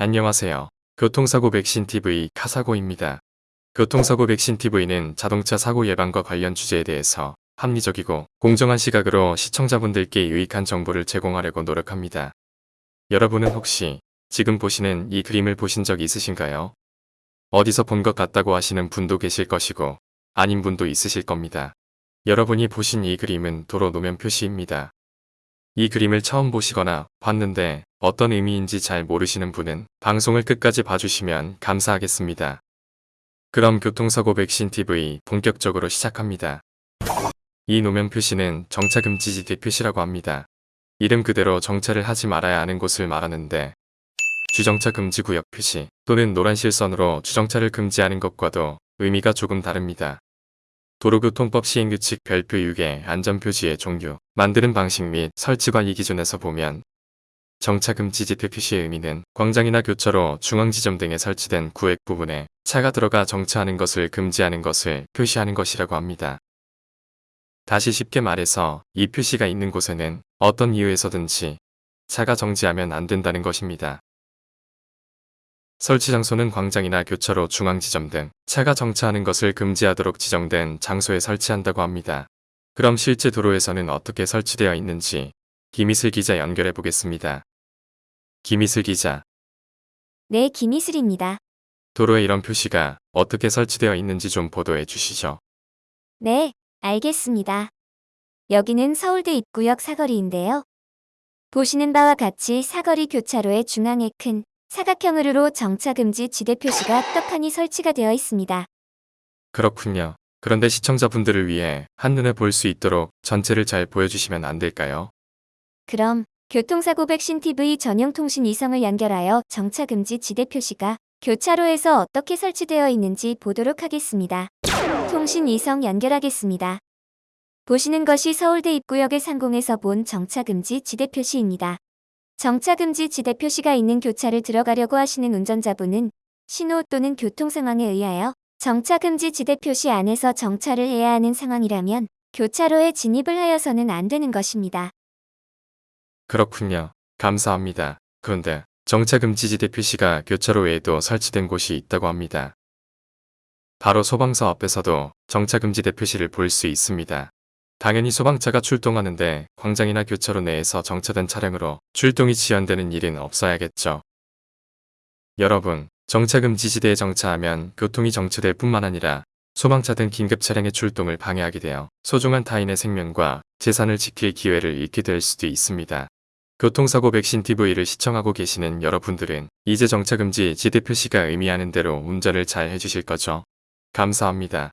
안녕하세요. 교통사고 백신 TV 카사고입니다. 교통사고 백신 TV는 자동차 사고 예방과 관련 주제에 대해서 합리적이고 공정한 시각으로 시청자분들께 유익한 정보를 제공하려고 노력합니다. 여러분은 혹시 지금 보시는 이 그림을 보신 적 있으신가요? 어디서 본 것 같다고 하시는 분도 계실 것이고 아닌 분도 있으실 겁니다. 여러분이 보신 이 그림은 도로 노면 표시입니다. 이 그림을 처음 보시거나 봤는데 어떤 의미인지 잘 모르시는 분은 방송을 끝까지 봐주시면 감사하겠습니다. 그럼 교통사고 백신 TV 본격적으로 시작합니다. 이 노면 표시는 정차 금지 지대 표시라고 합니다. 이름 그대로 정차를 하지 말아야 하는 곳을 말하는데 주정차 금지 구역 표시 또는 노란 실선으로 주정차를 금지하는 것과도 의미가 조금 다릅니다. 도로교통법 시행규칙 별표 6의 안전표지의 종류, 만드는 방식 및 설치관 이 기준에서 보면 정차금지 지표 표시의 의미는 광장이나 교차로 중앙지점 등에 설치된 구획 부분에 차가 들어가 정차하는 것을 금지하는 것을 표시하는 것이라고 합니다. 다시 쉽게 말해서 이 표시가 있는 곳에는 어떤 이유에서든지 차가 정지하면 안 된다는 것입니다. 설치 장소는 광장이나 교차로 중앙지점 등 차가 정차하는 것을 금지하도록 지정된 장소에 설치한다고 합니다. 그럼 실제 도로에서는 어떻게 설치되어 있는지 김희슬 기자 연결해 보겠습니다. 김희슬 기자, 네, 김희슬입니다. 도로에 이런 표시가 어떻게 설치되어 있는지 좀 보도해 주시죠. 네, 알겠습니다. 여기는 서울대 입구역 사거리인데요. 보시는 바와 같이 사거리 교차로의 중앙에 큰 사각형으로 정차금지 지대 표시가 떡하니 설치가 되어 있습니다. 그렇군요. 그런데 시청자분들을 위해 한눈에 볼 수 있도록 전체를 잘 보여주시면 안 될까요? 그럼 교통사고 백신 TV 전용 통신 이성을 연결하여 정차금지 지대 표시가 교차로에서 어떻게 설치되어 있는지 보도록 하겠습니다. 통신 이성 연결하겠습니다. 보시는 것이 서울대 입구역의 상공에서 본 정차금지 지대 표시입니다. 정차금지 지대 표시가 있는 교차를 들어가려고 하시는 운전자분은 신호 또는 교통 상황에 의하여 정차금지 지대 표시 안에서 정차를 해야 하는 상황이라면 교차로에 진입을 하여서는 안 되는 것입니다. 그렇군요. 감사합니다. 그런데 정차금지지대 표시가 교차로 외에도 설치된 곳이 있다고 합니다. 바로 소방서 앞에서도 정차금지대 표시를 볼 수 있습니다. 당연히 소방차가 출동하는데 광장이나 교차로 내에서 정차된 차량으로 출동이 지연되는 일은 없어야겠죠. 여러분, 정차금지지대에 정차하면 교통이 정체될 뿐만 아니라 소방차 등 긴급 차량의 출동을 방해하게 되어 소중한 타인의 생명과 재산을 지킬 기회를 잃게 될 수도 있습니다. 교통사고 백신 TV를 시청하고 계시는 여러분들은 이제 정차금지 지대 표시가 의미하는 대로 운전을 잘 해주실 거죠? 감사합니다.